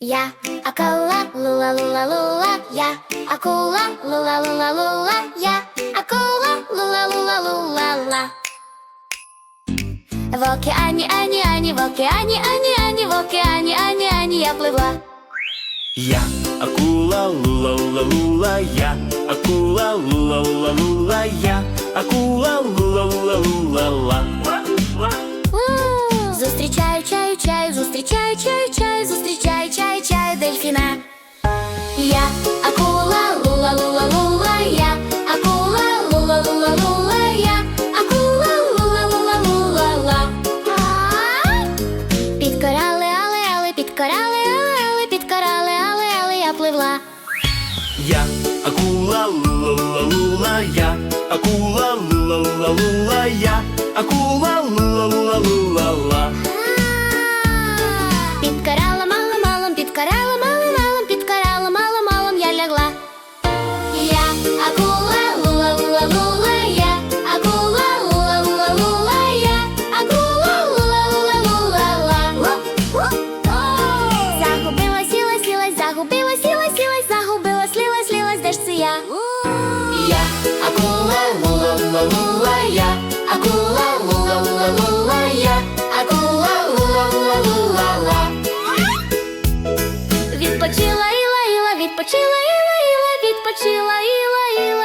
Я акула, лула лула лула, я акула, лула лула лула, я акула, лула лула лула ла. В океані, ані, ані, в океані, ані, ані, в океані, ані, ані, я пливла. Я акула, лула лула лула, я акула, лула лула лула, я акула, лула лула лула ла. У, Зустрічаю чаю, чаю, зустрічаю чаю, чаю, зустрічаю чаю, чаю, дельфіна. Я акула, лула лула лула, я акула, лула лула лула, я акула, лула лула лула ла. Підкорали, але, але, підкорали, але, але, підкорали, але, але я пливла. Я акула, лула лула лула, я акула, лула лула лула, я акула, лула лула лула ла. Підкорала малим малом, підкорала я? Я акула, лула лула лула, я акула, лула лула лула, я акула, лула лула лула ла. Відпочила іла, іла, відпочила іла, іла, відпочила іла, іла й поплила.